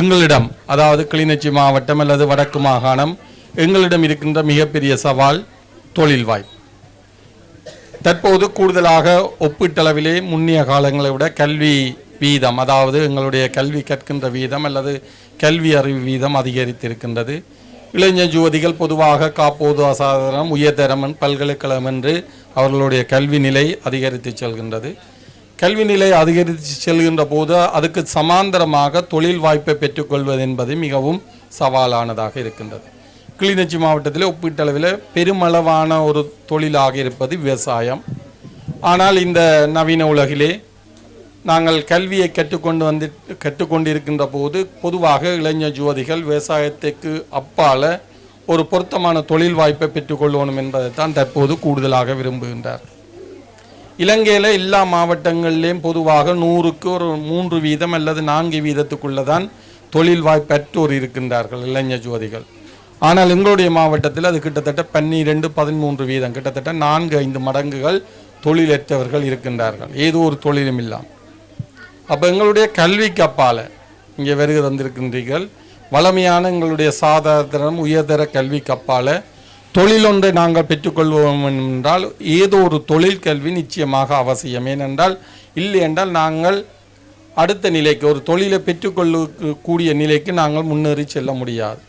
எங்களிடம் அதாவது கிளிநொச்சி மாவட்டம் அல்லது வடக்கு மாகாணம் எங்களிடம் இருக்கின்ற மிகப்பெரிய சவால் தொழில் வாய்ப்பு. தற்போது கூடுதலாக ஒப்பீட்டளவிலே முன்னிய காலங்களை விட கல்வி வீதம் அதாவது எங்களுடைய கல்வி கற்கின்ற வீதம் அல்லது கல்வி அறிவு வீதம் அதிகரித்திருக்கின்றது. இளைஞர் யுவதிகள் பொதுவாக காப்போது அசாதாரணம் உயர்தரம் பல்கலைக்கழகம் என்று அவர்களுடைய கல்வி நிலை அதிகரித்து செல்கின்றது. கல்வி நிலை அதிகரித்து செல்கின்ற போது அதுக்கு சமாந்தரமாக தொழில் வாய்ப்பை பெற்றுக்கொள்வது என்பது மிகவும் சவாலானதாக இருக்கின்றது. கிளிநொச்சி மாவட்டத்தில் ஒப்பீட்டளவில் பெருமளவான ஒரு தொழிலாக இருப்பது விவசாயம். ஆனால் இந்த நவீன உலகிலே நாங்கள் கல்வியை கற்றுக்கொண்டு வந்து கற்றுக்கொண்டிருக்கின்ற போது பொதுவாக இளைஞர் ஜோதிகள் விவசாயத்துக்கு அப்பால ஒரு பொருத்தமான தொழில் வாய்ப்பை பெற்றுக்கொள்ளணும் என்பதை தான் தற்போது கூடுதலாக விரும்புகின்றார் இலங்கையில் எல்லா மாவட்டங்கள்லேயும் பொதுவாக நூறுக்கு ஒரு மூன்று வீதம் அல்லது நான்கு வீதத்துக்குள்ளே தான் தொழில் வாய்ப்பற்றோர் இருக்கின்றார்கள் இளைஞர் ஜோதிகள். ஆனால் எங்களுடைய மாவட்டத்தில் அது கிட்டத்தட்ட பன்னிரெண்டு பதிமூன்று வீதம் கிட்டத்தட்ட நான்கு ஐந்து மடங்குகள் தொழிலற்றவர்கள் இருக்கின்றார்கள். ஏதோ ஒரு தொழிலும் இல்லாமல். அப்போ எங்களுடைய கல்விக்கு கப்பால் இங்கே வருகை தந்திருக்கின்றீர்கள். வளமையான எங்களுடைய சாதாரணம் உயர்தர கல்விக்கு கப்பால் தொழில் ஒன்றை நாங்கள் பெற்றுக்கொள்வோம் என்றால் ஏதோ ஒரு தொழில் கல்வி நிச்சயமாக அவசியம். ஏனென்றால் இல்லை என்றால் நாங்கள் அடுத்த நிலைக்கு ஒரு தொழிலை பெற்றுக்கொள்ளக்கூடிய நிலைக்கு நாங்கள் முன்னேறி செல்ல முடியாது.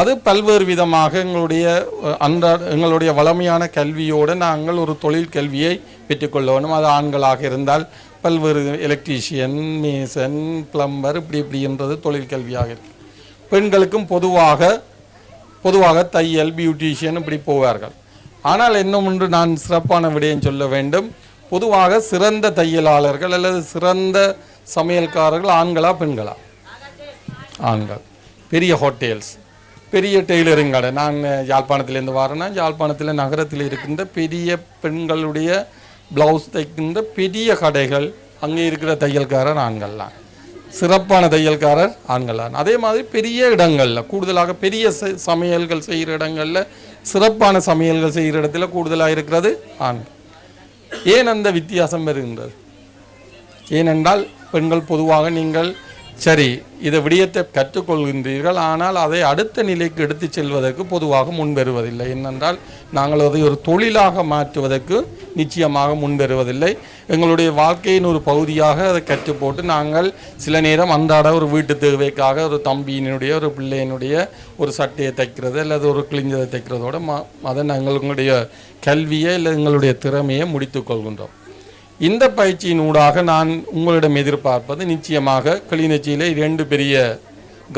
அது பல்வேறு விதமாக எங்களுடைய அந்த அன்றாட எங்களுடைய வளமையான கல்வியோடு நாங்கள் ஒரு தொழில் கல்வியை பெற்றுக்கொள்ள வேண்டும். அது ஆண்களாக இருந்தால் பல்வேறு எலக்ட்ரீஷியன் மேசன் பிளம்பர் இப்படி இப்படின்றது தொழில் கல்வியாக இருக்கு. பெண்களுக்கும் பொதுவாக பொதுவாக தையல் பியூட்டிஷியன் இப்படி போவார்கள். ஆனால் இன்னும் ஒன்று நான் சிறப்பான விடயம் சொல்ல வேண்டும். பொதுவாக சிறந்த தையலாளர்கள் அல்லது சிறந்த சமையல்காரர்கள் ஆண்களா பெண்களா? ஆண்கள். பெரிய ஹோட்டல்ஸ் பெரிய டெய்லரிங் கடை. நான் யாழ்ப்பாணத்திலேருந்து வரேன்னா யாழ்ப்பாணத்தில் நகரத்தில் இருக்கின்ற பெரிய பெண்களுடைய ப்ளவுஸ் தைக்கின்ற பெரிய கடைகள் அங்கே இருக்கிற தையல்காரர் ஆண்கள்லாம் சிறப்பான தையல்காரர் ஆண்கள் தான் அதே மாதிரி பெரிய இடங்களில் கூடுதலாக பெரிய ச- சமையல்கள் செய்கிற இடங்களில் சிறப்பான சமையல்கள் செய்கிற இடத்துல கூடுதலாக இருக்கிறது ஆண்கள் ஏன் அந்த வித்தியாசம் வருகின்றது? ஏனென்றால் பெண்கள் பொதுவாக நீங்கள் சரி இதை விடயத்தை கற்றுக்கொள்கின்றீர்கள். ஆனால் அதை அடுத்த நிலைக்கு எடுத்துச் செல்வதற்கு பொதுவாக முன்வருவதில்லை. என்னென்றால் நாங்கள் அதை ஒரு தொழிலாக மாற்றுவதற்கு நிச்சயமாக முன்வருவதில்லை. எங்களுடைய வாழ்க்கையின் ஒரு பகுதியாக அதை கற்று போட்டு நாங்கள் சில நேரம் அன்றாட ஒரு வீட்டு தேவைக்காக ஒரு தம்பியினுடைய ஒரு பிள்ளையினுடைய ஒரு சட்டையை தைக்கிறது அல்லது ஒரு கிழிஞ்சதை தைக்கிறதோட ம அதை நாங்கள் எங்களுடைய கல்வியை இல்லை எங்களுடைய திறமையை முடித்துக் கொள்கின்றோம். இந்த பயிற்சியின் ஊடாக நான் உங்களிடம் எதிர்பார்ப்பது நிச்சயமாக கிளிநொச்சியில் இரண்டு பெரிய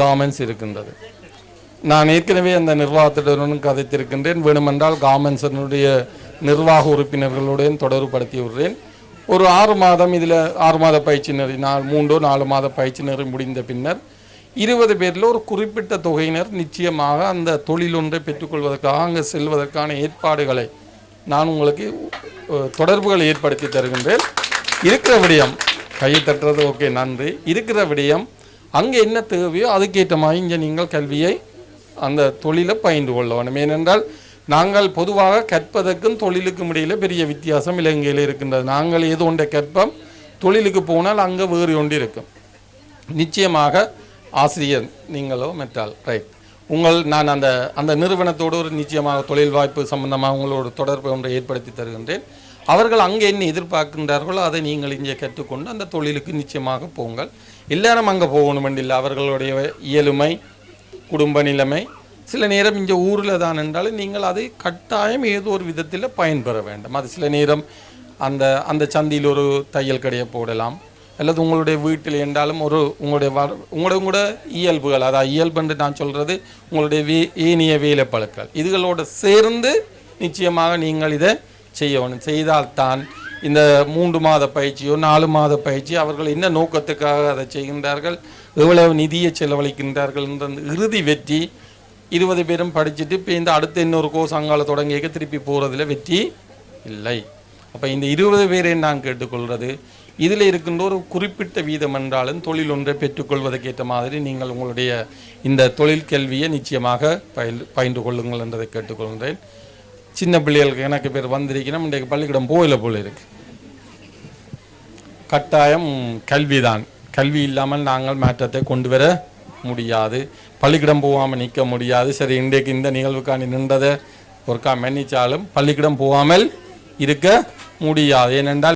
கார்மெண்ட்ஸ் இருக்கின்றது. நான் ஏற்கனவே அந்த நிர்வாகத்திடனும் கதைத்திருக்கின்றேன். வேணுமென்றால் கார்மெண்ட்ஸனுடைய நிர்வாக உறுப்பினர்களுடன் தொடர்புபடுத்தி விடுறேன் ஒரு ஆறு மாதம் இதில் ஆறு மாத பயிற்சி நெறி நாலு மூன்றோ நாலு மாத பயிற்சி நெறி முடிந்த பின்னர் இருபது பேரில் ஒரு குறிப்பிட்ட தொகையினர் நிச்சயமாக அந்த தொழில் ஒன்றை பெற்றுக்கொள்வதற்காக அங்கே செல்வதற்கான ஏற்பாடுகளை நான் உங்களுக்கு தொடர்புகளை ஏற்படுத்தி தருகின்றேன். இருக்கிற விடயம் கையை தட்டுறது ஓகே நன்றி. இருக்கிற விடயம் அங்கே என்ன தேவையோ அதுக்கேற்ற மாதிரி இங்கே நீங்கள் கல்வியை அந்த தொழிலை பயின்று கொள்ள வேண்டும். ஏனென்றால் நாங்கள் பொதுவாக கற்பதற்கும் தொழிலுக்கும் இடையில பெரிய வித்தியாசம் இலங்கையில் இருக்கின்றது. நாங்கள் ஏதோ ஒன்றை கற்போம் தொழிலுக்கு போனால் அங்கே வேறு ஒன்று இருக்கும். நிச்சயமாக ஆசிரியர் நீங்களோ மெட்டால் ரைட் உங்கள் நான் அந்த அந்த நிறுவனத்தோடு ஒரு நிச்சயமாக தொழில் வாய்ப்பு சம்பந்தமாக உங்களோட தொடர்பு ஒன்றை ஏற்படுத்தி தருகின்றேன். அவர்கள் அங்கே என்ன எதிர்பார்க்கின்றார்களோ அதை நீங்கள் இங்கே கற்றுக்கொண்டு அந்த தொழிலுக்கு நிச்சயமாக போங்கள். எல்லாரும் அங்கே போகணும் இல்லை அவர்களுடைய இயலுமை குடும்ப நிலைமை சில நேரம் இங்கே ஊரில் தான் என்றாலும் நீங்கள் அதை கட்டாயம் ஏதோ ஒரு விதத்தில் பயன்பெற வேண்டும். அது சில நேரம் அந்த அந்த சந்தியில் ஒரு தையல் கடையை போடலாம். அல்லது உங்களுடைய வீட்டில் என்றாலும் ஒரு உங்களுடைய வ உங்களுடைய உங்களோட இயல்புகள் அதாவது இயல்புன்னு நான் சொல்கிறது உங்களுடைய வே ஏனிய வேலை பழக்கல் சேர்ந்து நிச்சயமாக நீங்கள் இதை செய்யணும் செய்தால்தான் இந்த மூன்று மாத பயிற்சியோ நாலு மாத பயிற்சி அவர்கள் என்ன நோக்கத்துக்காக அதை செய்கின்றார்கள் எவ்வளவு நிதியை செலவழிக்கின்றார்கள் என்ற அந்த இறுதி வெற்றி இருபது பேரும் படிச்சுட்டு இப்போ இந்த அடுத்த இன்னொரு கோர்ஸ் அங்கால தொடங்கியக்க திருப்பி போகிறதுல வெற்றி இல்லை. அப்போ இந்த இருபது பேரை நான் கேட்டுக்கொள்வது இதில் இருக்கின்ற ஒரு குறிப்பிட்ட வீதம் என்றாலும் தொழில் ஒன்றை பெற்றுக்கொள்வதற்கேற்ற மாதிரி நீங்கள் உங்களுடைய இந்த தொழில் கல்வியை நிச்சயமாக பயில் பயின்று கொள்ளுங்கள் என்றதை கேட்டுக்கொள்கிறேன். சின்ன பிள்ளைகளுக்கு எனக்கு பேர் வந்திருக்கணும் இன்றைக்கு பள்ளிக்கூடம் போயில போல இருக்கு. கட்டாயம் கல்விதான். கல்வி இல்லாமல் நாங்கள் மாற்றத்தை கொண்டு வர முடியாது. பள்ளிக்கூடம் போகாமல் நிற்க முடியாது. சரி இன்றைக்கு இந்த நிகழ்வுக்காண்டி நின்றதை ஒருக்கா மன்னிச்சாலும் பள்ளிக்கூடம் போகாமல் இருக்க முடியாது. ஏனென்றால்